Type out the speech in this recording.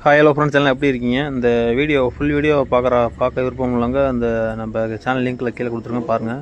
Hi hello friends எல்லாம் எப்படி இருக்கீங்க? இந்த வீடியோ ஃபுல் வீடியோ பார்க்குற பார்க்க விருப்பம் உள்ளவங்க அந்த நம்ம சேனல் லிங்க்கில் கீழே கொடுத்துருங்க பாருங்கள்